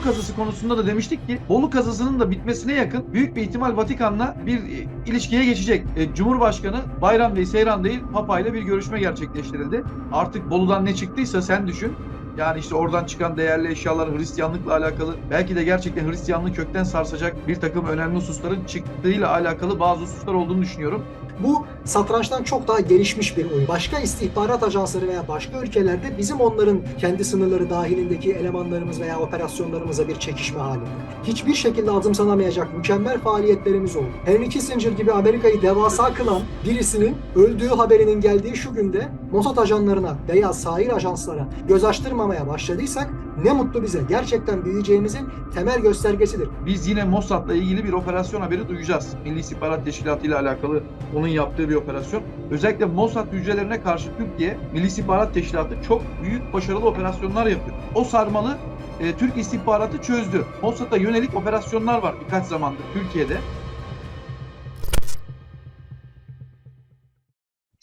Bolu kazısı konusunda da demiştik ki Bolu kazısının da bitmesine yakın büyük bir ihtimal Vatikan'la bir e, ilişkiye geçecek. E, Cumhurbaşkanı Bayram değil, Seyran değil Papa ile bir görüşme gerçekleştirildi. Artık Bolu'dan ne çıktıysa sen düşün. Yani işte oradan çıkan değerli eşyalar Hristiyanlıkla alakalı belki de gerçekten Hristiyanlığı kökten sarsacak bir takım önemli hususların çıktığıyla alakalı bazı hususlar olduğunu düşünüyorum. Bu satrançtan çok daha gelişmiş bir oyun. Başka istihbarat ajansları veya başka ülkelerde bizim onların kendi sınırları dahilindeki elemanlarımız veya operasyonlarımıza bir çekişme halinde. Hiçbir şekilde azımsanamayacak mükemmel faaliyetlerimiz oldu. Henry Kissinger gibi Amerika'yı devasa kılan birisinin öldüğü haberinin geldiği şu günde Mossad ajanlarına veya sair ajanslara göz açtırmamaya başladıysak ne mutlu bize. Gerçekten büyüyeceğimizin temel göstergesidir. Biz yine Mossad'la ilgili bir operasyon haberi duyacağız. Milli İstihbarat Teşkilatı ile alakalı onun yaptığı bir operasyon. Özellikle Mossad hücrelerine karşı Türkiye Milli İstihbarat Teşkilatı çok büyük başarılı operasyonlar yapıyor. O sarmalı e, Türk istihbaratı çözdü. Mossad'a yönelik operasyonlar var birkaç zamandır Türkiye'de.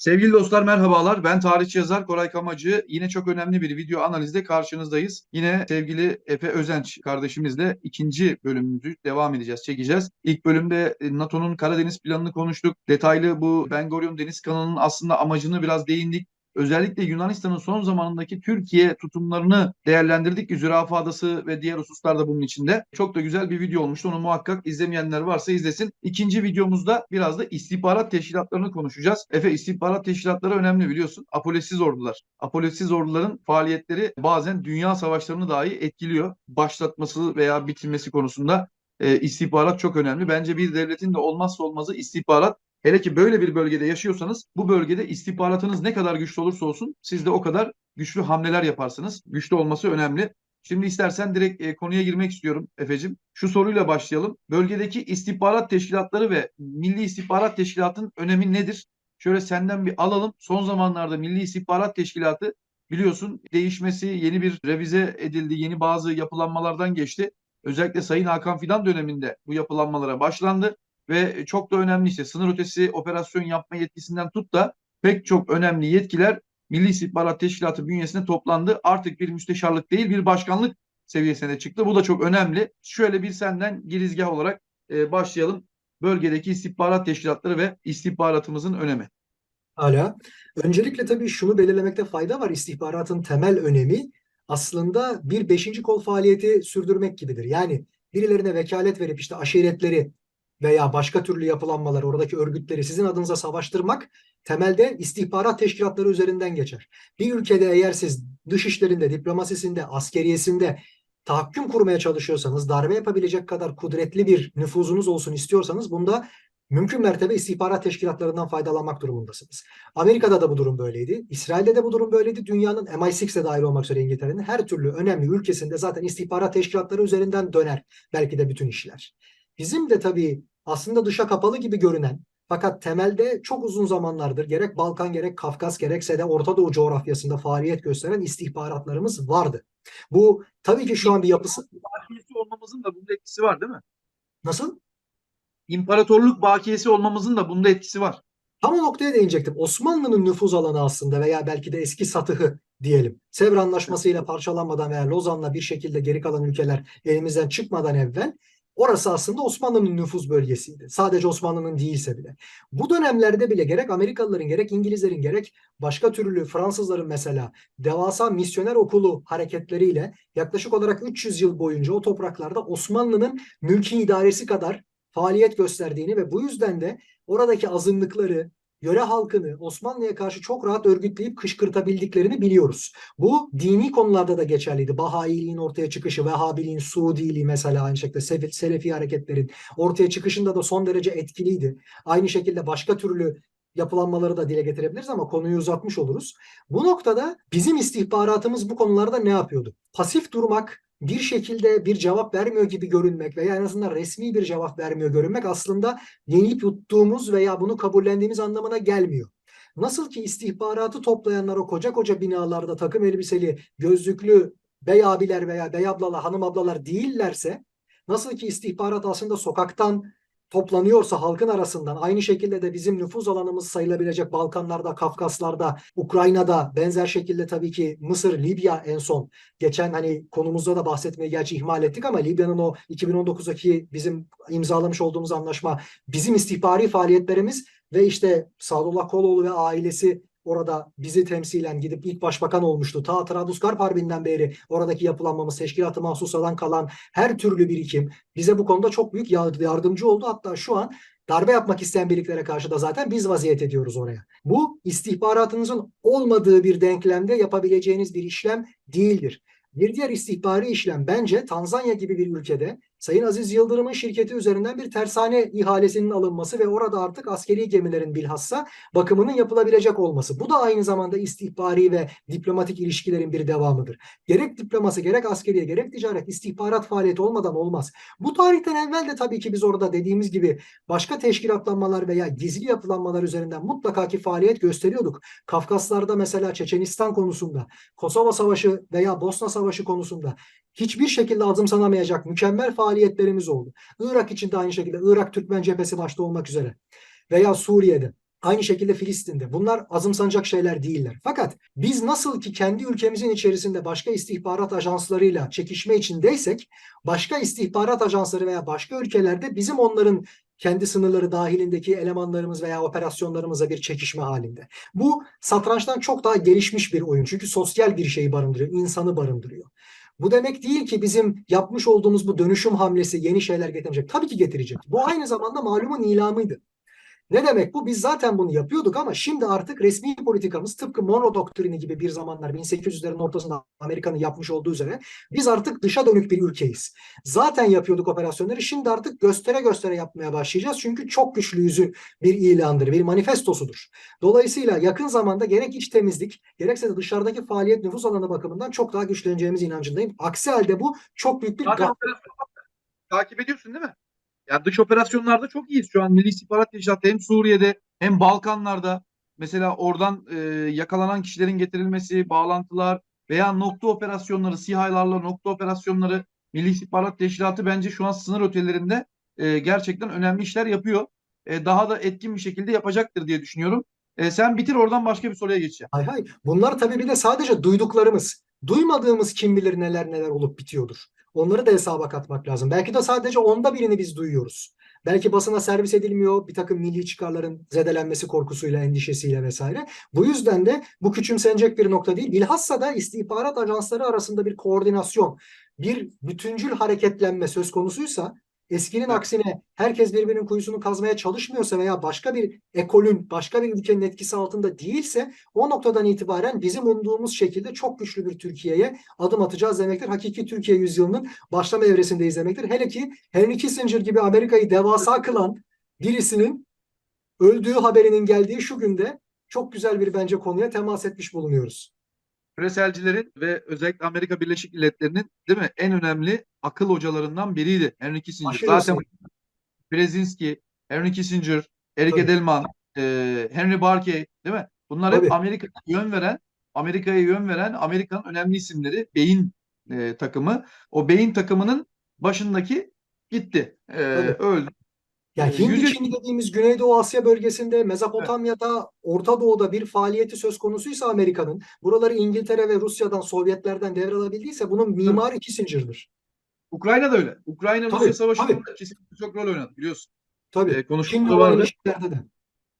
Sevgili dostlar merhabalar. Ben tarihçi yazar Koray Kamacı. Yine çok önemli bir video analizde karşınızdayız. Yine sevgili Efe Özenç kardeşimizle ikinci bölümümüzü devam edeceğiz, çekeceğiz. İlk bölümde e, NATO'nun Karadeniz planını konuştuk. Detaylı bu Ben Gurion Deniz kanalının aslında amacını biraz değindik. Özellikle Yunanistan'ın son zamanındaki Türkiye tutumlarını değerlendirdik ki Zürafa Adası ve diğer hususlar da bunun içinde. Çok da güzel bir video olmuştu. Onu muhakkak izlemeyenler varsa izlesin. İkinci videomuzda biraz da istihbarat teşkilatlarını konuşacağız. Efe istihbarat teşkilatları önemli biliyorsun. Apolesiz ordular. Apolesiz orduların faaliyetleri bazen dünya savaşlarını dahi etkiliyor. Başlatması veya bitirmesi konusunda e, istihbarat çok önemli. Bence bir devletin de olmazsa olmazı istihbarat. Hele ki böyle bir bölgede yaşıyorsanız bu bölgede istihbaratınız ne kadar güçlü olursa olsun siz de o kadar güçlü hamleler yaparsınız. Güçlü olması önemli. Şimdi istersen direkt e, konuya girmek istiyorum Efe'cim. Şu soruyla başlayalım. Bölgedeki istihbarat teşkilatları ve Milli İstihbarat Teşkilatı'nın önemi nedir? Şöyle senden bir alalım. Son zamanlarda Milli İstihbarat Teşkilatı biliyorsun değişmesi, yeni bir revize edildi, yeni bazı yapılanmalardan geçti. Özellikle Sayın Hakan Fidan döneminde bu yapılanmalara başlandı ve çok da önemli işte sınır ötesi operasyon yapma yetkisinden tut da pek çok önemli yetkiler Milli İstihbarat Teşkilatı bünyesinde toplandı. Artık bir müsteşarlık değil bir başkanlık seviyesine çıktı. Bu da çok önemli. Şöyle bir senden girizgah olarak e, başlayalım. Bölgedeki istihbarat teşkilatları ve istihbaratımızın önemi. Hala. Öncelikle tabii şunu belirlemekte fayda var. İstihbaratın temel önemi aslında bir beşinci kol faaliyeti sürdürmek gibidir. Yani birilerine vekalet verip işte aşiretleri veya başka türlü yapılanmalar, oradaki örgütleri sizin adınıza savaştırmak temelde istihbarat teşkilatları üzerinden geçer. Bir ülkede eğer siz dış işlerinde, diplomasisinde, askeriyesinde tahakküm kurmaya çalışıyorsanız, darbe yapabilecek kadar kudretli bir nüfuzunuz olsun istiyorsanız bunda mümkün mertebe istihbarat teşkilatlarından faydalanmak durumundasınız. Amerika'da da bu durum böyleydi. İsrail'de de bu durum böyleydi. Dünyanın MI6'de dahil olmak üzere İngiltere'nin her türlü önemli ülkesinde zaten istihbarat teşkilatları üzerinden döner belki de bütün işler. Bizim de tabii aslında dışa kapalı gibi görünen fakat temelde çok uzun zamanlardır gerek Balkan gerek Kafkas gerekse de Orta Doğu coğrafyasında faaliyet gösteren istihbaratlarımız vardı. Bu tabii ki şu an bir yapısı. Bakiyesi olmamızın da bunda etkisi var değil mi? Nasıl? İmparatorluk bakiyesi olmamızın da bunda etkisi var. Tam o noktaya değinecektim. Osmanlı'nın nüfuz alanı aslında veya belki de eski satıhı diyelim. Sevr Anlaşması'yla parçalanmadan veya Lozan'la bir şekilde geri kalan ülkeler elimizden çıkmadan evvel Orası aslında Osmanlı'nın nüfuz bölgesiydi. Sadece Osmanlı'nın değilse bile. Bu dönemlerde bile gerek Amerikalıların gerek İngilizlerin gerek başka türlü Fransızların mesela devasa misyoner okulu hareketleriyle yaklaşık olarak 300 yıl boyunca o topraklarda Osmanlı'nın mülki idaresi kadar faaliyet gösterdiğini ve bu yüzden de oradaki azınlıkları, yöre halkını Osmanlı'ya karşı çok rahat örgütleyip kışkırtabildiklerini biliyoruz. Bu dini konularda da geçerliydi. Bahailiğin ortaya çıkışı, Vehhabiliğin, Suudiliği mesela aynı şekilde Selefi hareketlerin ortaya çıkışında da son derece etkiliydi. Aynı şekilde başka türlü yapılanmaları da dile getirebiliriz ama konuyu uzatmış oluruz. Bu noktada bizim istihbaratımız bu konularda ne yapıyordu? Pasif durmak, bir şekilde bir cevap vermiyor gibi görünmek veya en azından resmi bir cevap vermiyor görünmek aslında yenilip yuttuğumuz veya bunu kabullendiğimiz anlamına gelmiyor. Nasıl ki istihbaratı toplayanlar o koca koca binalarda takım elbiseli, gözlüklü bey abiler veya bey ablalar, hanım ablalar değillerse, nasıl ki istihbarat aslında sokaktan toplanıyorsa halkın arasından aynı şekilde de bizim nüfuz alanımız sayılabilecek Balkanlarda, Kafkaslarda, Ukrayna'da benzer şekilde tabii ki Mısır, Libya en son. Geçen hani konumuzda da bahsetmeyi gerçi ihmal ettik ama Libya'nın o 2019'daki bizim imzalamış olduğumuz anlaşma bizim istihbari faaliyetlerimiz ve işte Sadullah Koloğlu ve ailesi orada bizi temsilen gidip ilk başbakan olmuştu. Ta Trablusgarp Harbi'nden beri oradaki yapılanmamız, teşkilatı mahsusadan kalan her türlü birikim bize bu konuda çok büyük yar- yardımcı oldu. Hatta şu an darbe yapmak isteyen birliklere karşı da zaten biz vaziyet ediyoruz oraya. Bu istihbaratınızın olmadığı bir denklemde yapabileceğiniz bir işlem değildir. Bir diğer istihbari işlem bence Tanzanya gibi bir ülkede Sayın Aziz Yıldırım'ın şirketi üzerinden bir tersane ihalesinin alınması ve orada artık askeri gemilerin bilhassa bakımının yapılabilecek olması. Bu da aynı zamanda istihbari ve diplomatik ilişkilerin bir devamıdır. Gerek diplomasi, gerek askeriye, gerek ticaret, istihbarat faaliyeti olmadan olmaz. Bu tarihten evvel de tabii ki biz orada dediğimiz gibi başka teşkilatlanmalar veya gizli yapılanmalar üzerinden mutlaka ki faaliyet gösteriyorduk. Kafkaslarda mesela Çeçenistan konusunda, Kosova Savaşı veya Bosna Savaşı konusunda hiçbir şekilde azımsanamayacak mükemmel faaliyetlerimiz oldu. Irak için de aynı şekilde Irak Türkmen cephesi başta olmak üzere veya Suriye'de aynı şekilde Filistin'de bunlar azımsanacak şeyler değiller. Fakat biz nasıl ki kendi ülkemizin içerisinde başka istihbarat ajanslarıyla çekişme içindeysek başka istihbarat ajansları veya başka ülkelerde bizim onların kendi sınırları dahilindeki elemanlarımız veya operasyonlarımıza bir çekişme halinde. Bu satrançtan çok daha gelişmiş bir oyun. Çünkü sosyal bir şeyi barındırıyor, insanı barındırıyor. Bu demek değil ki bizim yapmış olduğumuz bu dönüşüm hamlesi yeni şeyler getirecek. Tabii ki getirecek. Bu aynı zamanda malumun ilamıydı. Ne demek bu? Biz zaten bunu yapıyorduk ama şimdi artık resmi politikamız tıpkı Monroe doktrini gibi bir zamanlar 1800'lerin ortasında Amerika'nın yapmış olduğu üzere biz artık dışa dönük bir ülkeyiz. Zaten yapıyorduk operasyonları şimdi artık göstere göstere yapmaya başlayacağız. Çünkü çok güçlüyüzün bir ilandır, bir manifestosudur. Dolayısıyla yakın zamanda gerek iç temizlik gerekse de dışarıdaki faaliyet nüfus alanı bakımından çok daha güçleneceğimiz inancındayım. Aksi halde bu çok büyük bir Zaten takip ediyorsun değil mi? Yani dış operasyonlarda çok iyiyiz şu an. Milli İstihbarat Teşkilatı hem Suriye'de hem Balkanlarda mesela oradan e, yakalanan kişilerin getirilmesi, bağlantılar veya nokta operasyonları, SİHA'larla nokta operasyonları Milli İstihbarat Teşkilatı bence şu an sınır ötelerinde e, gerçekten önemli işler yapıyor. E, daha da etkin bir şekilde yapacaktır diye düşünüyorum. E, sen bitir oradan başka bir soruya geçeceğim. Hay hay. Bunlar tabii bir de sadece duyduklarımız. Duymadığımız kim bilir neler neler olup bitiyordur. Onları da hesaba katmak lazım. Belki de sadece onda birini biz duyuyoruz. Belki basına servis edilmiyor bir takım milli çıkarların zedelenmesi korkusuyla, endişesiyle vesaire. Bu yüzden de bu küçümsenecek bir nokta değil. Bilhassa da istihbarat ajansları arasında bir koordinasyon, bir bütüncül hareketlenme söz konusuysa eskinin aksine herkes birbirinin kuyusunu kazmaya çalışmıyorsa veya başka bir ekolün, başka bir ülkenin etkisi altında değilse o noktadan itibaren bizim umduğumuz şekilde çok güçlü bir Türkiye'ye adım atacağız demektir. Hakiki Türkiye yüzyılının başlama evresindeyiz demektir. Hele ki Henry Kissinger gibi Amerika'yı devasa kılan birisinin öldüğü haberinin geldiği şu günde çok güzel bir bence konuya temas etmiş bulunuyoruz. Küreselcilerin ve özellikle Amerika Birleşik Devletleri'nin değil mi en önemli akıl hocalarından biriydi Henry Kissinger. Aşırı Zaten. Brzezinski, Henry Kissinger, Eric Tabii. Edelman, e, Henry Barkey değil mi? Bunlar Tabii. hep Amerika'ya yön veren, Amerika'ya yön veren Amerika'nın önemli isimleri. Beyin e, takımı. O beyin takımının başındaki gitti. E, Tabii. öldü. Yani Ee, Hindi yüz- Çin'i dediğimiz Güneydoğu Asya bölgesinde, Mezopotamya'da, Orta Doğu'da bir faaliyeti söz konusuysa Amerika'nın, buraları İngiltere ve Rusya'dan, Sovyetlerden devralabildiyse bunun mimarı Kissinger'dır. Ukrayna da öyle. Ukrayna Rusya Savaşı'nda kesinlikle çok rol oynadı biliyorsun. Tabii. E, konuşmaları olan vardı.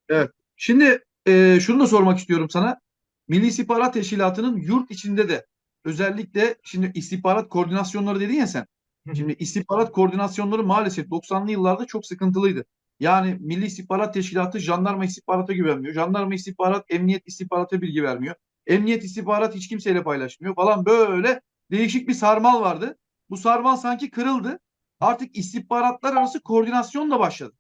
de. Şimdi e, şunu da sormak istiyorum sana. Milli İstihbarat Teşkilatı'nın yurt içinde de özellikle şimdi istihbarat koordinasyonları dedin ya sen. Şimdi istihbarat koordinasyonları maalesef 90'lı yıllarda çok sıkıntılıydı. Yani Milli İstihbarat Teşkilatı jandarma istihbarata güvenmiyor. Jandarma istihbarat emniyet istihbarata bilgi vermiyor. Emniyet istihbarat hiç kimseyle paylaşmıyor falan böyle değişik bir sarmal vardı. Bu sarmal sanki kırıldı. Artık istihbaratlar arası koordinasyon da başladı.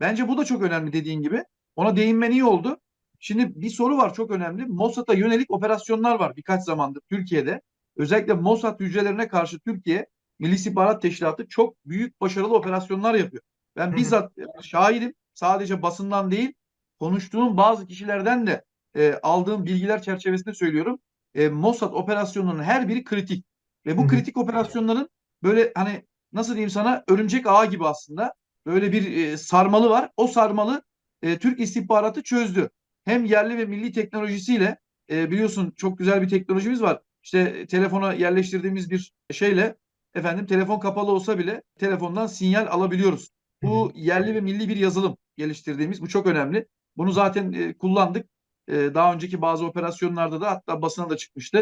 Bence bu da çok önemli dediğin gibi. Ona değinmen iyi oldu. Şimdi bir soru var çok önemli. Mossad'a yönelik operasyonlar var birkaç zamandır Türkiye'de. Özellikle Mossad hücrelerine karşı Türkiye Milli İstihbarat Teşkilatı çok büyük başarılı operasyonlar yapıyor. Ben bizzat şahidim. Sadece basından değil, konuştuğum bazı kişilerden de e, aldığım bilgiler çerçevesinde söylüyorum. E, Mossad operasyonlarının her biri kritik. Ve bu kritik operasyonların böyle hani nasıl diyeyim sana örümcek ağı gibi aslında böyle bir e, sarmalı var. O sarmalı e, Türk istihbaratı çözdü. Hem yerli ve milli teknolojisiyle e, biliyorsun çok güzel bir teknolojimiz var. İşte telefona yerleştirdiğimiz bir şeyle efendim telefon kapalı olsa bile telefondan sinyal alabiliyoruz. Bu yerli ve milli bir yazılım geliştirdiğimiz. Bu çok önemli. Bunu zaten e, kullandık. E, daha önceki bazı operasyonlarda da hatta basına da çıkmıştı.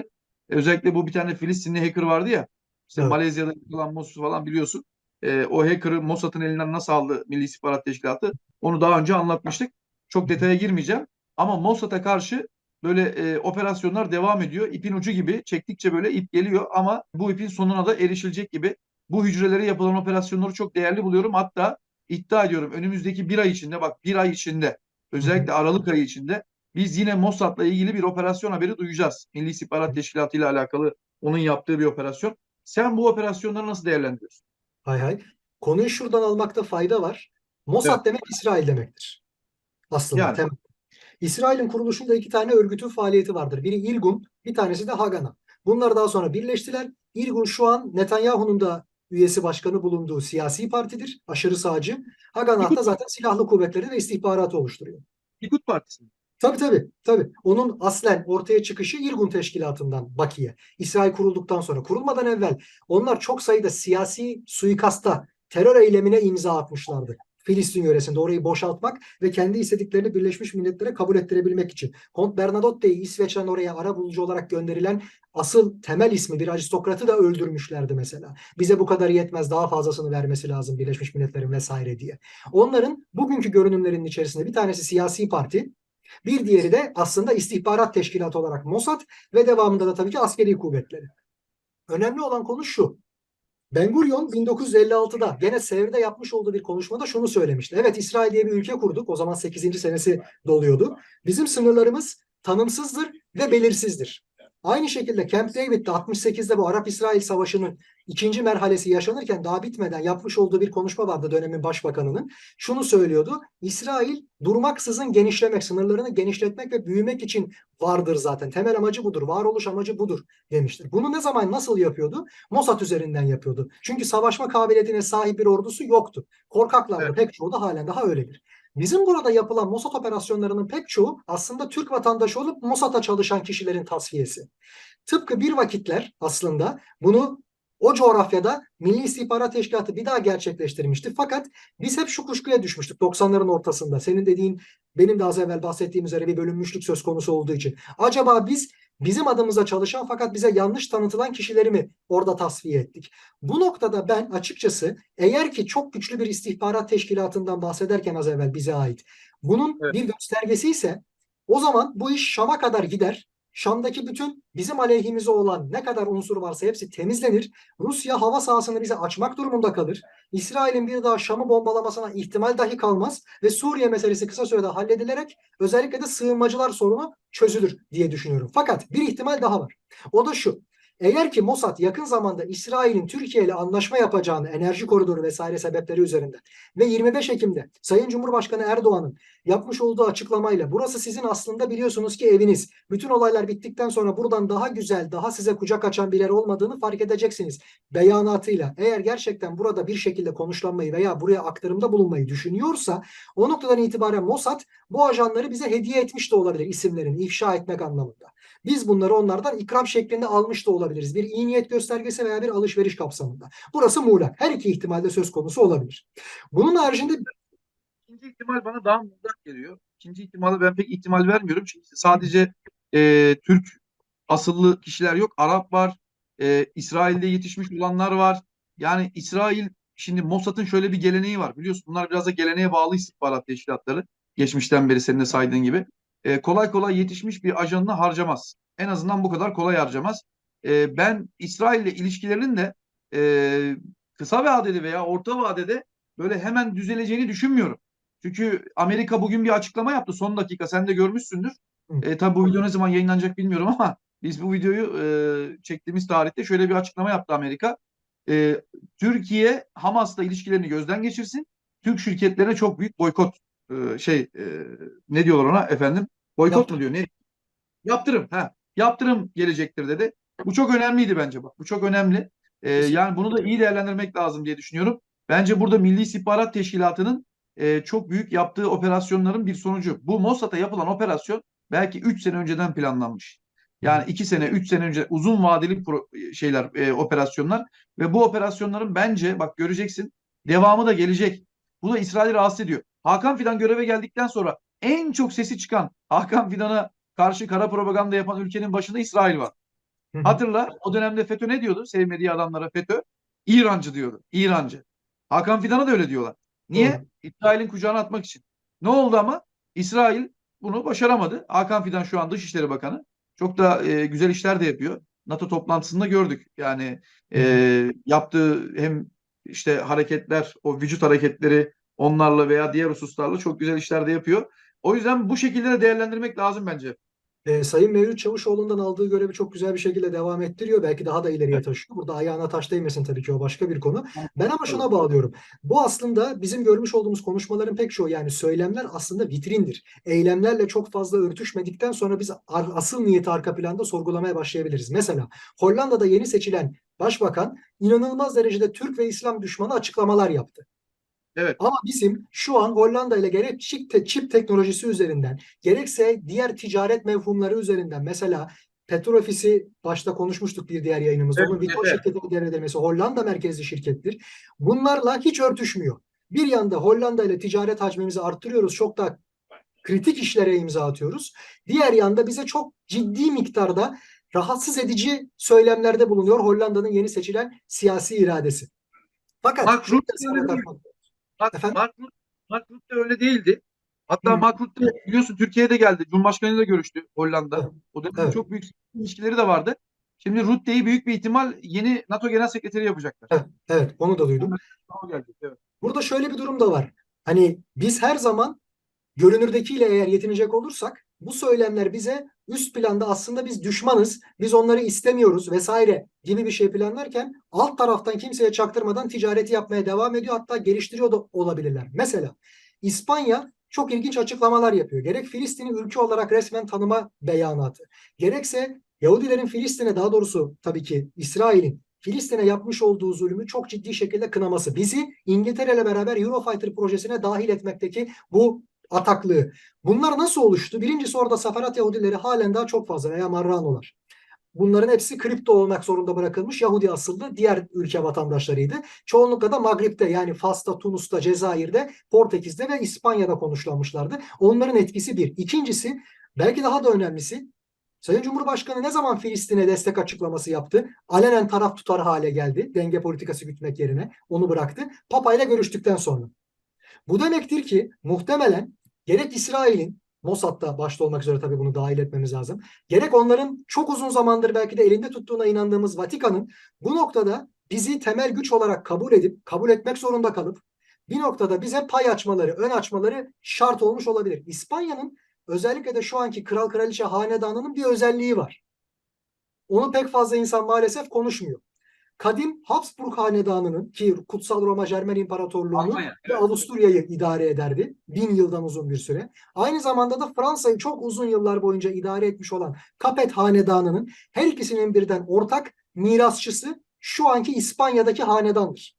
E, özellikle bu bir tane Filistinli hacker vardı ya. İşte Evet. Malezya'da yapılan Mossad falan biliyorsun. E, o hacker'ı Mossad'ın elinden nasıl aldı Milli İstihbarat Teşkilatı? Onu daha önce anlatmıştık. Çok detaya girmeyeceğim. Ama Mossad'a karşı böyle e, operasyonlar devam ediyor. İpin ucu gibi çektikçe böyle ip geliyor ama bu ipin sonuna da erişilecek gibi. Bu hücrelere yapılan operasyonları çok değerli buluyorum. Hatta iddia ediyorum önümüzdeki bir ay içinde bak bir ay içinde özellikle Aralık ayı içinde biz yine Mossad'la ilgili bir operasyon haberi duyacağız. Milli İstihbarat Teşkilatı ile alakalı onun yaptığı bir operasyon. Sen bu operasyonları nasıl değerlendiriyorsun? Hay hay. Konuyu şuradan almakta fayda var. Mossad Evet. demek İsrail demektir. Aslında Yani. temel. İsrail'in kuruluşunda iki tane örgütün faaliyeti vardır. Biri İlgun, bir tanesi de Haganah. Bunlar daha sonra birleştiler. İlgun şu an Netanyahu'nun da üyesi başkanı bulunduğu siyasi partidir. Aşırı sağcı. Haganah da zaten silahlı kuvvetleri ve istihbaratı oluşturuyor. Likud Partisi. Tabii tabii tabii. Onun aslen ortaya çıkışı İlgun Teşkilatı'ndan Bakiye. İsrail kurulduktan sonra kurulmadan evvel onlar çok sayıda siyasi suikasta, terör eylemine imza atmışlardı. Filistin yöresinde orayı boşaltmak ve kendi istediklerini Birleşmiş Milletler'e kabul ettirebilmek için. Kont Bernadotte'yi İsveç'ten oraya ara bulucu olarak gönderilen asıl temel ismi bir aristokratı da öldürmüşlerdi mesela. Bize bu kadar yetmez daha fazlasını vermesi lazım Birleşmiş Milletler'in vesaire diye. Onların bugünkü görünümlerinin içerisinde bir tanesi siyasi parti, bir diğeri de aslında istihbarat teşkilatı olarak Mossad ve devamında da tabii ki askeri kuvvetleri. Önemli olan konu şu. Ben Gurion 1956'da gene Sevr'de yapmış olduğu bir konuşmada şunu söylemişti. Evet İsrail diye bir ülke kurduk. O zaman 8. senesi doluyordu. Bizim sınırlarımız tanımsızdır ve belirsizdir. Aynı şekilde Camp David'de 68'de bu Arap-İsrail Savaşı'nın ikinci merhalesi yaşanırken daha bitmeden yapmış olduğu bir konuşma vardı dönemin başbakanının. Şunu söylüyordu. İsrail durmaksızın genişlemek, sınırlarını genişletmek ve büyümek için vardır zaten. Temel amacı budur. Varoluş amacı budur demiştir. Bunu ne zaman nasıl yapıyordu? Mossad üzerinden yapıyordu. Çünkü savaşma kabiliyetine sahip bir ordusu yoktu. Korkaklardı. Evet. Pek çoğu da halen daha öyledir. Bizim burada yapılan Mossad operasyonlarının pek çoğu aslında Türk vatandaşı olup Mossad'a çalışan kişilerin tasfiyesi. Tıpkı bir vakitler aslında bunu o coğrafyada Milli İstihbarat Teşkilatı bir daha gerçekleştirmişti. Fakat biz hep şu kuşkuya düşmüştük 90'ların ortasında. Senin dediğin benim de az evvel bahsettiğim üzere bir bölünmüşlük söz konusu olduğu için. Acaba biz bizim adımıza çalışan fakat bize yanlış tanıtılan kişileri mi orada tasfiye ettik? Bu noktada ben açıkçası eğer ki çok güçlü bir istihbarat teşkilatından bahsederken az evvel bize ait bunun Evet. bir göstergesi ise o zaman bu iş Şam'a kadar gider. Şam'daki bütün bizim aleyhimize olan ne kadar unsur varsa hepsi temizlenir. Rusya hava sahasını bize açmak durumunda kalır. İsrail'in bir daha Şam'ı bombalamasına ihtimal dahi kalmaz ve Suriye meselesi kısa sürede halledilerek özellikle de sığınmacılar sorunu çözülür diye düşünüyorum. Fakat bir ihtimal daha var. O da şu. Eğer ki Mossad yakın zamanda İsrail'in Türkiye ile anlaşma yapacağını enerji koridoru vesaire sebepleri üzerinden ve 25 Ekim'de Sayın Cumhurbaşkanı Erdoğan'ın yapmış olduğu açıklamayla burası sizin aslında biliyorsunuz ki eviniz. Bütün olaylar bittikten sonra buradan daha güzel, daha size kucak açan bir yer olmadığını fark edeceksiniz. Beyanatıyla eğer gerçekten burada bir şekilde konuşlanmayı veya buraya aktarımda bulunmayı düşünüyorsa o noktadan itibaren Mossad bu ajanları bize hediye etmiş de olabilir isimlerini ifşa etmek anlamında. Biz bunları onlardan ikram şeklinde almış da olabiliriz. Bir iyi niyet göstergesi veya bir alışveriş kapsamında. Burası muğlak. Her iki ihtimalde söz konusu olabilir. Bunun haricinde İkinci ihtimal bana daha muğlak geliyor. İkinci ihtimali ben pek ihtimal vermiyorum. Çünkü sadece e, Türk asıllı kişiler yok. Arap var. e, İsrail'de yetişmiş olanlar var. Yani İsrail şimdi Mossad'ın şöyle bir geleneği var. Biliyorsun bunlar biraz da geleneğe bağlı istihbarat teşkilatları. Geçmişten beri senin de saydığın gibi. E, kolay kolay yetişmiş bir ajanını harcamaz. En azından bu kadar kolay harcamaz. E, ben İsrail'le ilişkilerinin de e, kısa vadede veya orta vadede böyle hemen düzeleceğini düşünmüyorum. Çünkü Amerika bugün bir açıklama yaptı son dakika. Sen de görmüşsündür. E, tabii bu video ne zaman yayınlanacak bilmiyorum ama biz bu videoyu e, çektiğimiz tarihte şöyle bir açıklama yaptı Amerika. E, Türkiye Hamas'la ilişkilerini gözden geçirsin. Türk şirketlerine çok büyük boykot e, şey e, ne diyorlar ona efendim? Boykot Yaptırım. mu diyor? Ne? Yaptırım. Ha. Yaptırım gelecektir dedi. Bu çok önemliydi bence bak. Bu çok önemli. E, yani bunu da iyi değerlendirmek lazım diye düşünüyorum. Bence burada Milli İstihbarat Teşkilatı'nın e, çok büyük yaptığı operasyonların bir sonucu. Bu Mossad'a yapılan operasyon belki 3 sene önceden planlanmış. Yani 2 sene, 3 sene önce uzun vadeli pro- şeyler, e, operasyonlar ve bu operasyonların bence bak göreceksin devamı da gelecek. Bu da İsrail'i rahatsız ediyor. Hakan Fidan göreve geldikten sonra en çok sesi çıkan Hakan Fidan'a karşı kara propaganda yapan ülkenin başında İsrail var. Hatırla o dönemde FETÖ ne diyordu? Sevmediği adamlara FETÖ. İrancı diyordu. İrancı. Hakan Fidan'a da öyle diyorlar. Niye? İsrail'in kucağına atmak için. Ne oldu ama? İsrail bunu başaramadı. Hakan Fidan şu an Dışişleri Bakanı. Çok da e, güzel işler de yapıyor. NATO toplantısında gördük. Yani e, yaptığı hem işte hareketler, o vücut hareketleri onlarla veya diğer hususlarla çok güzel işler de yapıyor. O yüzden bu şekilde de değerlendirmek lazım bence. Ee, Sayın Mevlüt Çavuşoğlu'ndan aldığı görevi çok güzel bir şekilde devam ettiriyor. Belki daha da ileriye taşıyor. Burada ayağına taş değmesin tabii ki o başka bir konu. Ben ama şuna bağlıyorum. Bu aslında bizim görmüş olduğumuz konuşmaların pek çoğu yani söylemler aslında vitrindir. Eylemlerle çok fazla örtüşmedikten sonra biz asıl niyeti arka planda sorgulamaya başlayabiliriz. Mesela Hollanda'da yeni seçilen başbakan inanılmaz derecede Türk ve İslam düşmanı açıklamalar yaptı. Evet. Ama bizim şu an Hollanda ile gerek çip, te- çip teknolojisi üzerinden gerekse diğer ticaret mevhumları üzerinden mesela Petrofis'i başta konuşmuştuk bir diğer yayınımızda. Evet, Onun Vitol evet. şirketinin devredilmesi Hollanda merkezli şirkettir. Bunlarla hiç örtüşmüyor. Bir yanda Hollanda ile ticaret hacmimizi arttırıyoruz. Çok da kritik işlere imza atıyoruz. Diğer yanda bize çok ciddi miktarda rahatsız edici söylemlerde bulunuyor Hollanda'nın yeni seçilen siyasi iradesi. Fakat Mark şunu da Efendim? Rutte- Mark Rutte öyle değildi. Hatta Hı. Mark Rutte biliyorsun Türkiye'de geldi. Cumhurbaşkanıyla görüştü Hollanda. O dönem Evet. çok büyük ilişkileri de vardı. Şimdi Rutte'yi büyük bir ihtimal yeni NATO Genel Sekreteri yapacaklar. Evet, evet onu da duydum. O gelecek, evet. Burada şöyle bir durum da var. Hani biz her zaman görünürdekiyle eğer yetinecek olursak bu söylemler bize üst planda aslında biz düşmanız, biz onları istemiyoruz vesaire gibi bir şey planlarken alt taraftan kimseye çaktırmadan ticareti yapmaya devam ediyor hatta geliştiriyor da olabilirler. Mesela İspanya çok ilginç açıklamalar yapıyor. Gerek Filistin'i ülke olarak resmen tanıma beyanatı, gerekse Yahudilerin Filistin'e daha doğrusu tabii ki İsrail'in Filistin'e yapmış olduğu zulmü çok ciddi şekilde kınaması. Bizi İngiltere ile beraber Eurofighter projesine dahil etmekteki bu ataklığı. Bunlar nasıl oluştu? Birincisi orada Safarat Yahudileri halen daha çok fazla veya Marranolar. Bunların hepsi kripto olmak zorunda bırakılmış Yahudi asıllı diğer ülke vatandaşlarıydı. Çoğunlukla da Maghrib'de yani Fas'ta, Tunus'ta, Cezayir'de, Portekiz'de ve İspanya'da konuşlanmışlardı. Onların etkisi bir. İkincisi belki daha da önemlisi Sayın Cumhurbaşkanı ne zaman Filistin'e destek açıklaması yaptı? Alenen taraf tutar hale geldi. Denge politikası gütmek yerine onu bıraktı. Papa ile görüştükten sonra. Bu demektir ki muhtemelen gerek İsrail'in Mossad'da başta olmak üzere tabii bunu dahil etmemiz lazım. Gerek onların çok uzun zamandır belki de elinde tuttuğuna inandığımız Vatikan'ın bu noktada bizi temel güç olarak kabul edip kabul etmek zorunda kalıp bir noktada bize pay açmaları, ön açmaları şart olmuş olabilir. İspanya'nın özellikle de şu anki kral kraliçe hanedanının bir özelliği var. Onu pek fazla insan maalesef konuşmuyor. Kadim Habsburg hanedanının ki Kutsal Roma Cermen İmparatorluğu'nu ve evet. Avusturya'yı idare ederdi. Bin yıldan uzun bir süre. Aynı zamanda da Fransa'yı çok uzun yıllar boyunca idare etmiş olan Capet hanedanının her ikisinin birden ortak mirasçısı şu anki İspanya'daki hanedandır.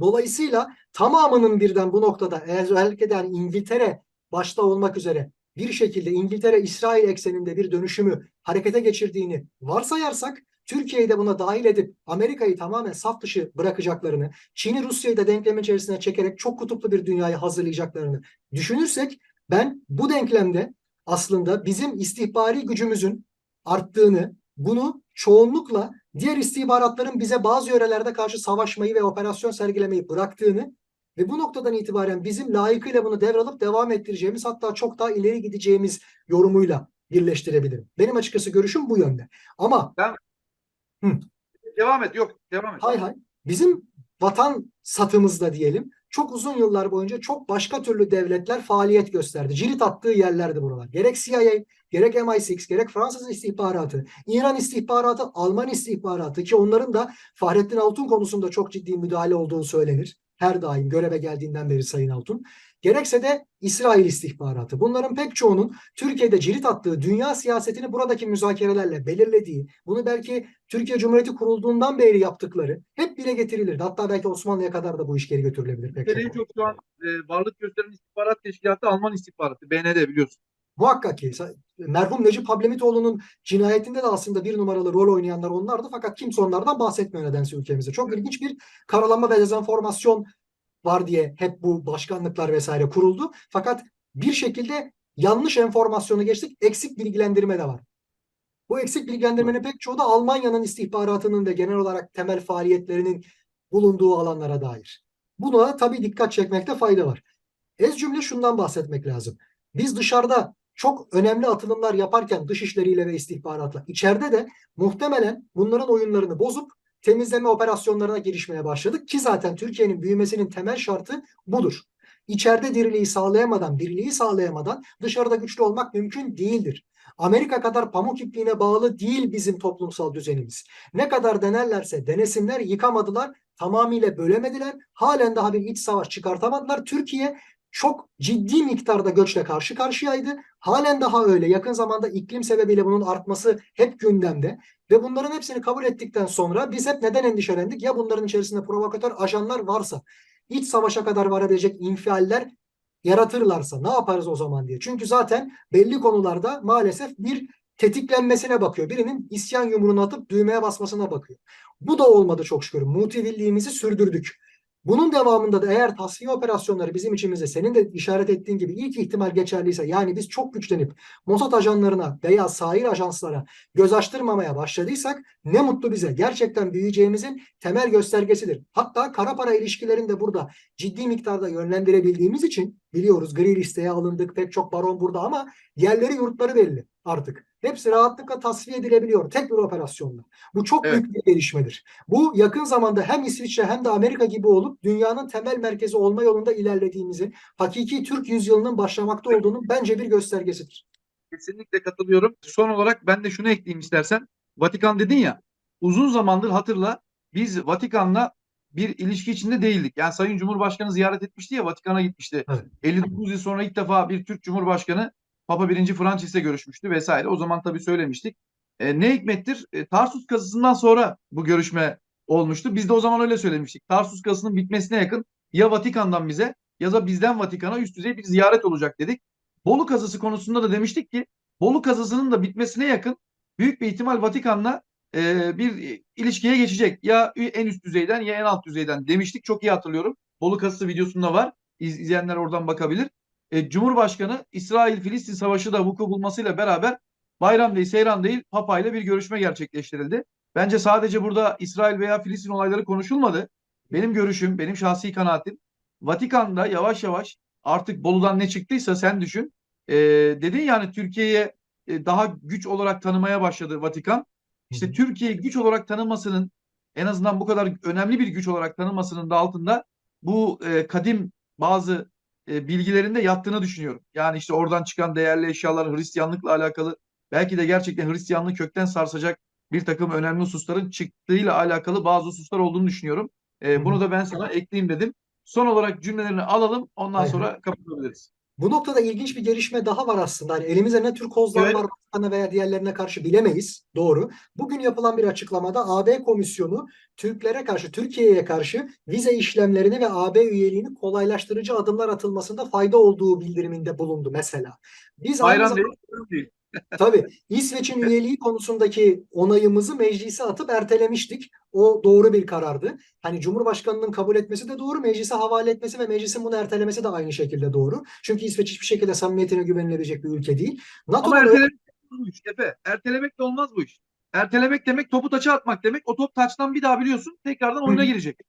Dolayısıyla tamamının birden bu noktada özellikle de yani İngiltere başta olmak üzere bir şekilde İngiltere-İsrail ekseninde bir dönüşümü harekete geçirdiğini varsayarsak Türkiye'yi de buna dahil edip Amerika'yı tamamen saf dışı bırakacaklarını, Çin'i Rusya'yı da denklemin içerisine çekerek çok kutuplu bir dünyayı hazırlayacaklarını düşünürsek ben bu denklemde aslında bizim istihbari gücümüzün arttığını, bunu çoğunlukla diğer istihbaratların bize bazı yörelerde karşı savaşmayı ve operasyon sergilemeyi bıraktığını ve bu noktadan itibaren bizim layıkıyla bunu devralıp devam ettireceğimiz hatta çok daha ileri gideceğimiz yorumuyla birleştirebilirim. Benim açıkçası görüşüm bu yönde. Ama Devam et. Yok, devam et. hay hay bizim vatan satımızda diyelim çok uzun yıllar boyunca çok başka türlü devletler faaliyet gösterdi. Cirit attığı yerlerdi buralar. Gerek CIA, gerek MI6, gerek Fransız istihbaratı, İran istihbaratı, Alman istihbaratı ki onların da Fahrettin Altun konusunda çok ciddi müdahale olduğu söylenir. Her daim göreve geldiğinden beri Sayın Altun. Gerekse de İsrail istihbaratı. Bunların pek çoğunun Türkiye'de cirit attığı, dünya siyasetini buradaki müzakerelerle belirlediği, bunu belki Türkiye Cumhuriyeti kurulduğundan beri yaptıkları hep dile getirilirdi. Hatta belki Osmanlı'ya kadar da bu iş geri götürülebilir pek en çok şu an e, varlık gösteren istihbarat teşkilatı Alman istihbaratı. BND biliyorsun. Muhakkak ki merhum Necip Hablemitoğlu'nun cinayetinde de aslında bir numaralı rol oynayanlar onlardı fakat kimse onlardan bahsetmiyor nedense ülkemizde. Çok ilginç bir karalama ve dezenformasyon var diye hep bu başkanlıklar vesaire kuruldu. Fakat bir şekilde yanlış enformasyonu geçtik. Eksik bilgilendirme de var. Bu eksik bilgilendirmenin pek çoğu da Almanya'nın istihbaratının ve genel olarak temel faaliyetlerinin bulunduğu alanlara dair. Buna tabii dikkat çekmekte fayda var. Ez cümle şundan bahsetmek lazım. Biz dışarıda çok önemli atılımlar yaparken dış işleriyle ve istihbaratla içeride de muhtemelen bunların oyunlarını bozup temizleme operasyonlarına girişmeye başladık ki zaten Türkiye'nin büyümesinin temel şartı budur. İçeride diriliği sağlayamadan, birliği sağlayamadan dışarıda güçlü olmak mümkün değildir. Amerika kadar pamuk ipliğine bağlı değil bizim toplumsal düzenimiz. Ne kadar denerlerse denesinler yıkamadılar, tamamıyla bölemediler. Halen daha bir iç savaş çıkartamadılar. Türkiye çok ciddi miktarda göçle karşı karşıyaydı. Halen daha öyle. Yakın zamanda iklim sebebiyle bunun artması hep gündemde. Ve bunların hepsini kabul ettikten sonra biz hep neden endişelendik? Ya bunların içerisinde provokatör ajanlar varsa, iç savaşa kadar varabilecek infialler yaratırlarsa ne yaparız o zaman diye. Çünkü zaten belli konularda maalesef bir tetiklenmesine bakıyor. Birinin isyan yumruğunu atıp düğmeye basmasına bakıyor. Bu da olmadı çok şükür. Mutevilliğimizi sürdürdük. Bunun devamında da eğer tasfiye operasyonları bizim içimizde senin de işaret ettiğin gibi ilk ihtimal geçerliyse yani biz çok güçlenip Mossad ajanlarına veya sair ajanslara göz açtırmamaya başladıysak ne mutlu bize. Gerçekten büyüyeceğimizin temel göstergesidir. Hatta kara para ilişkilerini de burada ciddi miktarda yönlendirebildiğimiz için biliyoruz gri listeye alındık pek çok baron burada ama yerleri yurtları belli artık. Hepsi rahatlıkla tasfiye edilebiliyor tek bir operasyonla. Bu çok Evet. büyük bir gelişmedir. Bu yakın zamanda hem İsviçre hem de Amerika gibi olup dünyanın temel merkezi olma yolunda ilerlediğimizin, hakiki Türk yüzyılının başlamakta olduğunun bence bir göstergesidir. Kesinlikle katılıyorum. Son olarak ben de şunu ekleyeyim istersen. Vatikan dedin ya. Uzun zamandır hatırla biz Vatikan'la bir ilişki içinde değildik. Yani Sayın Cumhurbaşkanı ziyaret etmişti ya Vatikan'a gitmişti. Evet. 59 yıl sonra ilk defa bir Türk Cumhurbaşkanı Papa 1. Francis'le görüşmüştü vesaire. O zaman tabii söylemiştik. E, ne hikmettir? E, Tarsus kazısından sonra bu görüşme olmuştu. Biz de o zaman öyle söylemiştik. Tarsus kazısının bitmesine yakın ya Vatikan'dan bize ya da bizden Vatikan'a üst düzey bir ziyaret olacak dedik. Bolu kazısı konusunda da demiştik ki Bolu kazısının da bitmesine yakın büyük bir ihtimal Vatikan'la e, bir ilişkiye geçecek. Ya en üst düzeyden ya en alt düzeyden demiştik. Çok iyi hatırlıyorum. Bolu kazısı videosunda var. İz, izleyenler oradan bakabilir. E, Cumhurbaşkanı İsrail-Filistin savaşı da vuku bulmasıyla beraber bayram değil, seyran değil Papa ile bir görüşme gerçekleştirildi. Bence sadece burada İsrail veya Filistin olayları konuşulmadı. Benim görüşüm, benim şahsi kanaatim Vatikan'da yavaş yavaş artık Bolu'dan ne çıktıysa sen düşün. E, dedin yani Türkiye'ye e, daha güç olarak tanımaya başladı Vatikan. İşte. Türkiye güç olarak tanımasının en azından bu kadar önemli bir güç olarak tanınmasının da altında bu e, kadim bazı e, bilgilerinde yattığını düşünüyorum. Yani işte oradan çıkan değerli eşyalar Hristiyanlıkla alakalı belki de gerçekten Hristiyanlığı kökten sarsacak bir takım önemli hususların çıktığıyla alakalı bazı hususlar olduğunu düşünüyorum. E, bunu da ben sana ekleyeyim dedim. Son olarak cümlelerini alalım ondan sonra kapatabiliriz. Bu noktada ilginç bir gelişme daha var aslında. Hani elimizde ne tür kozlar Evet. var Vatikan'a veya diğerlerine karşı bilemeyiz. Doğru. Bugün yapılan bir açıklamada AB Komisyonu Türklere karşı, Türkiye'ye karşı vize işlemlerini ve AB üyeliğini kolaylaştırıcı adımlar atılmasında fayda olduğu bildiriminde bulundu mesela. Biz Bayram değil, değil. Tabii İsveç'in üyeliği konusundaki onayımızı meclise atıp ertelemiştik. O doğru bir karardı. Hani Cumhurbaşkanının kabul etmesi de doğru, meclise havale etmesi ve meclisin bunu ertelemesi de aynı şekilde doğru. Çünkü İsveç hiçbir şekilde samimiyetine güvenilebilecek bir ülke değil. Ama NATO'nun öyle- ertelemek de olmaz bu iş Efe. Ertelemek de olmaz bu iş. Ertelemek demek topu taça atmak demek. O top taçtan bir daha biliyorsun tekrardan oyuna girecek.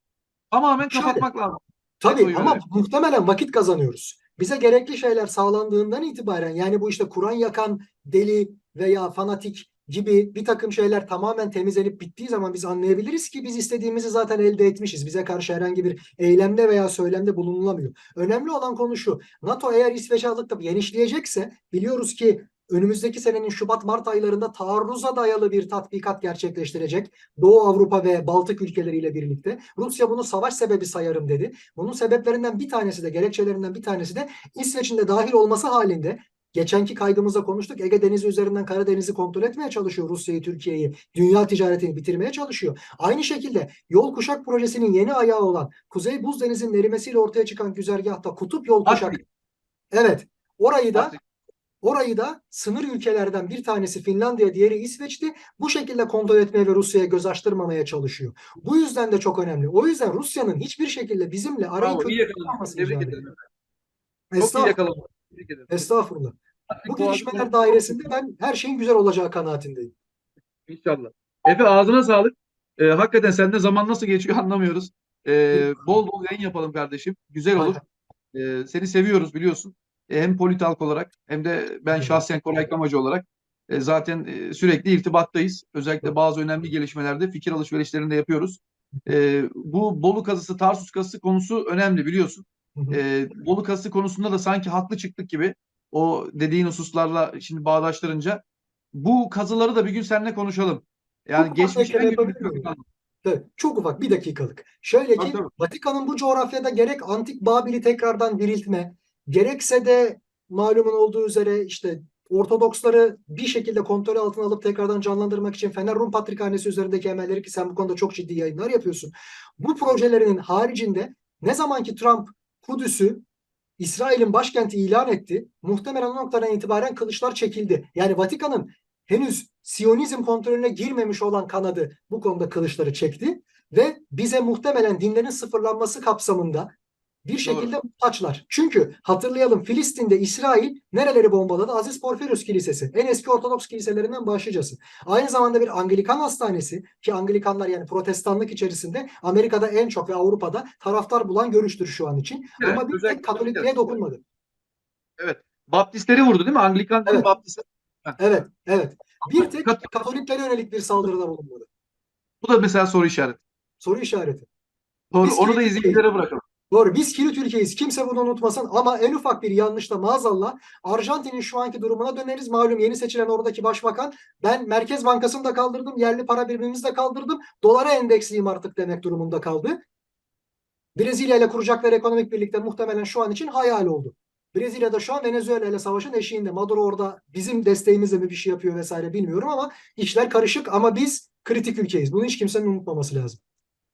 Tamamen kapatmak lazım. Tabii ama muhtemelen vakit kazanıyoruz. Bize gerekli şeyler sağlandığından itibaren yani bu işte Kur'an yakan deli veya fanatik gibi bir takım şeyler tamamen temizlenip bittiği zaman biz anlayabiliriz ki biz istediğimizi zaten elde etmişiz. Bize karşı herhangi bir eylemde veya söylemde bulunulamıyor. Önemli olan konu şu. NATO eğer İsveç'i alıp da genişleyecekse biliyoruz ki önümüzdeki senenin Şubat-Mart aylarında taarruza dayalı bir tatbikat gerçekleştirecek. Doğu Avrupa ve Baltık ülkeleriyle birlikte. Rusya bunu savaş sebebi sayarım dedi. Bunun sebeplerinden bir tanesi de gerekçelerinden bir tanesi de İsveç'in de dahil olması halinde Geçenki kaydımızda konuştuk. Ege Denizi üzerinden Karadeniz'i kontrol etmeye çalışıyor Rusya'yı, Türkiye'yi. Dünya ticaretini bitirmeye çalışıyor. Aynı şekilde Yol Kuşak projesinin yeni ayağı olan Kuzey Buz Denizi'nin erimesiyle ortaya çıkan güzergahta Kutup Yol Kuşak. Evet. Orayı da. Orayı da sınır ülkelerden bir tanesi Finlandiya, diğeri İsveç'ti. Bu şekilde kontrol etmeye ve Rusya'ya göz açtırmamaya çalışıyor. Bu yüzden de çok önemli. O yüzden Rusya'nın hiçbir şekilde bizimle arayı Bravo, iyi Tebrik icap ederim. Çok iyi Estağfurullah. yakaladın. Tebrik ederim. Estağfurullah. Bu gelişmeler dairesinde ben her şeyin güzel olacağı kanaatindeyim. İnşallah. Efe ağzına sağlık. Ee, hakikaten sende zaman nasıl geçiyor anlamıyoruz. Ee, bol bol yayın yapalım kardeşim. Güzel olur. Ee, seni seviyoruz biliyorsun. Hem Politalk olarak hem de ben şahsen Koray Kamacı olarak e, zaten e, sürekli irtibattayız. Özellikle bazı önemli gelişmelerde fikir alışverişlerinde yapıyoruz. Ee, bu Bolu kazısı, Tarsus kazısı konusu önemli biliyorsun. Ee, Bolu kazısı konusunda da sanki haklı çıktık gibi o dediğin hususlarla şimdi bağdaştırınca bu kazıları da bir gün seninle konuşalım. Yani geçmişten çok ufak bir dakikalık. Şöyle ki. Vatikan'ın bu coğrafyada gerek antik Babil'i tekrardan diriltme, gerekse de malumun olduğu üzere işte Ortodoksları bir şekilde kontrol altına alıp tekrardan canlandırmak için Fener Rum Patrikhanesi üzerindeki emelleri ki sen bu konuda çok ciddi yayınlar yapıyorsun. Bu projelerinin haricinde ne zaman ki Trump Kudüs'ü İsrail'in başkenti ilan etti. Muhtemelen o noktadan itibaren kılıçlar çekildi. Yani Vatikan'ın henüz Siyonizm kontrolüne girmemiş olan kanadı bu konuda kılıçları çekti ve bize muhtemelen dinlerin sıfırlanması kapsamında bir şekilde muhtaçlar. Çünkü hatırlayalım Filistin'de İsrail nereleri bombaladı? Aziz Porfiryos Kilisesi. En eski Ortodoks kiliselerinden başlıcası. Aynı zamanda bir Anglikan hastanesi ki Anglikanlar yani protestanlık içerisinde Amerika'da en çok ve Avrupa'da taraftar bulan görüştür şu an için. Evet, Ama bir tek Katolikliğe dokunmadı. Baptistleri vurdu değil mi? Anglikan? Evet. Baptist. Evet, evet. Bir tek Kat- Katoliklere yönelik bir saldırıda bulunmadı. Bu da mesela soru işareti. Soru işareti. Doğru. Biz Onu da izleyicilere bırakalım. Doğru. Biz kilit ülkeyiz. Kimse bunu unutmasın. Ama en ufak bir yanlışla maazallah Arjantin'in şu anki durumuna döneriz. Malum yeni seçilen oradaki başbakan ben Merkez Bankası'nı da kaldırdım. Yerli para birimimizi de kaldırdım. Dolara endeksliyim artık demek durumunda kaldı. Brezilya ile kuracakları ekonomik birlikte muhtemelen şu an için hayal oldu. Brezilya'da şu an Venezuela ile savaşın eşiğinde. Maduro orada bizim desteğimizle mi bir şey yapıyor vesaire bilmiyorum ama işler karışık ama biz kritik ülkeyiz. Bunu hiç kimsenin unutmaması lazım.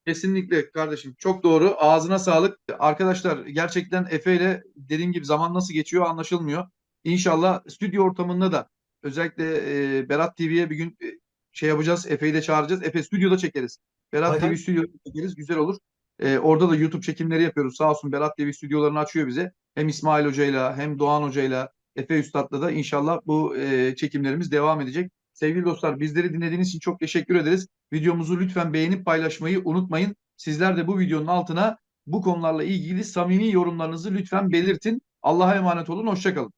Kesinlikle kardeşim. Çok doğru. Ağzına sağlık. Arkadaşlar gerçekten Efe ile dediğim gibi zaman nasıl geçiyor anlaşılmıyor. İnşallah stüdyo ortamında da özellikle e, Berat TV'ye bir gün e, şey yapacağız. Efe'yi de çağıracağız. Efe stüdyoda çekeriz. Berat Hay TV stüdyoda çekeriz. Güzel olur. E, orada da YouTube çekimleri yapıyoruz. Sağ olsun Berat TV stüdyolarını açıyor bize. Hem İsmail Hoca'yla hem Doğan Hoca'yla Efe Üstad'la da inşallah bu e, çekimlerimiz devam edecek. Sevgili dostlar bizleri dinlediğiniz için çok teşekkür ederiz. Videomuzu lütfen beğenip paylaşmayı unutmayın. Sizler de bu videonun altına bu konularla ilgili samimi yorumlarınızı lütfen belirtin. Allah'a emanet olun. Hoşçakalın.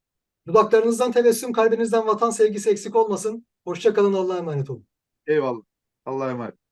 Dudaklarınızdan tebessüm, kalbinizden vatan sevgisi eksik olmasın. Hoşça kalın, Allah'a emanet olun. Eyvallah. Allah'a emanet.